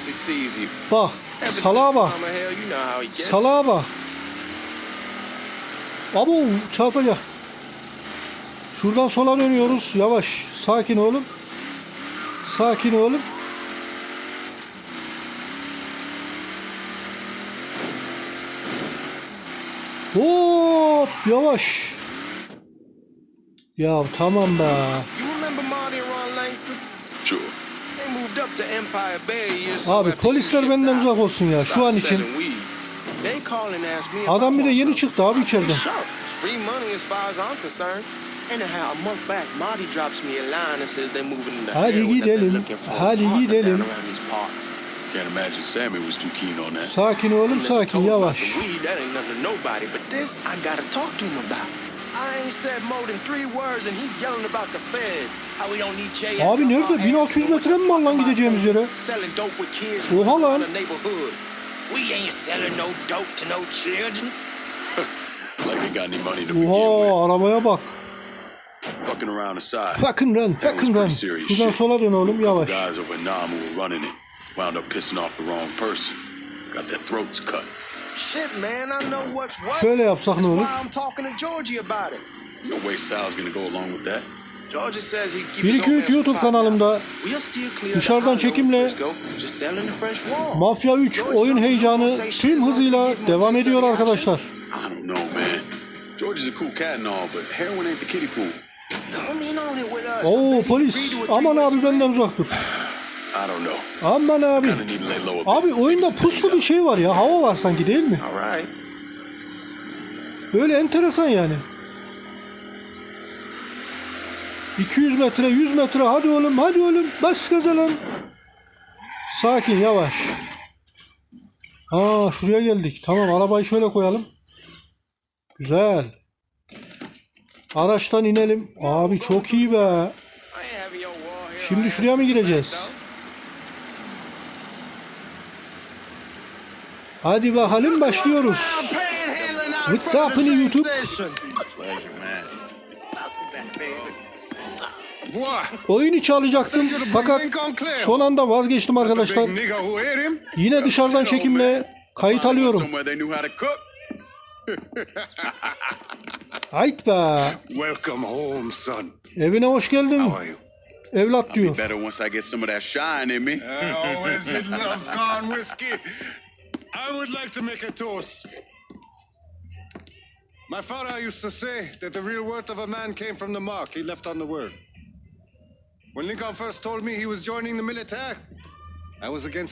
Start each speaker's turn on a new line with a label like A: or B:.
A: once he sees you.
B: Bak. Salağa bak. Salağa bak. Abo çarpacak. Şuradan sola dönüyoruz. Yavaş. Sakin oğlum. Sakin oğlum. Hop yavaş. Ya tamam be. Abi polisler benden uzak olsun ya şu an için. Adam bir de yeni çıktı abi
A: I say,
B: içeriden.
A: "Sure. Free money as far as I'm concerned. Anyhow, a month back, Marty drops me a line and says they're moving into
B: Hadi gidelim, hadi gidelim. Sakin oğlum sakin yavaş.
A: The weed, ain't nothing to nobody. But this, I gotta talk to him about. I ain't said more than three words and he's yelling about the feds. How we don't need J.
B: Abi nerede? 1600 metre mi var lan gideceğimiz yere?
A: Selling dope with kids
B: Oha
A: running
B: lan.
A: around the neighborhood. We ain't selling no dope to no children.
C: Like they got any money to begin with.
B: Oha arabaya bak.
C: Fucking around the side.
B: Fucking run,
C: That was
B: fucking run.
C: pretty serious
B: Şuradan
C: shit.
B: sola dön oğlum yavaş.
C: Guys over in Nam were running it wound up pissing off the wrong person. Got their throats cut.
A: Shit, man, I know what's what.
B: Şöyle yapsak ne
A: That's
B: olur?
A: why I'm talking to Georgie about it.
C: No way Sal's gonna go along with that.
A: Georgia says he keeps
B: 1
A: his
B: 2
A: own
B: 3
A: man
B: YouTube kanalımda dışarıdan çekimle
A: Frisco, just selling the fresh wall.
B: Mafya 3 oyun heyecanı tüm hızıyla devam ediyor arkadaşlar. Oo polis aman abi benden uzak dur.
C: I don't know.
B: Aman abi. Abi oyunda puslu bir şey var ya hava var sanki değil mi?
A: All right.
B: Böyle enteresan yani. 200 metre 100 metre hadi oğlum hadi oğlum bas gaza lan. Sakin yavaş. Aa şuraya geldik. Tamam arabayı şöyle koyalım. Güzel. Araçtan inelim. Abi çok iyi be. Şimdi şuraya mı gireceğiz? Hadi bakalım başlıyoruz. What's happening YouTube?
C: Pleasure, man.
B: Oyun içi alacaktım fakat son anda vazgeçtim arkadaşlar. Yine dışarıdan çekimle kayıt alıyorum. Hayt be.
D: Welcome home, son.
B: Evine hoş geldin evlat diyor.
D: I would like to make a toast. My father used to say that the real worth of a man came from the mark he left on the word. When Lincoln first told me he was joining the military, I was against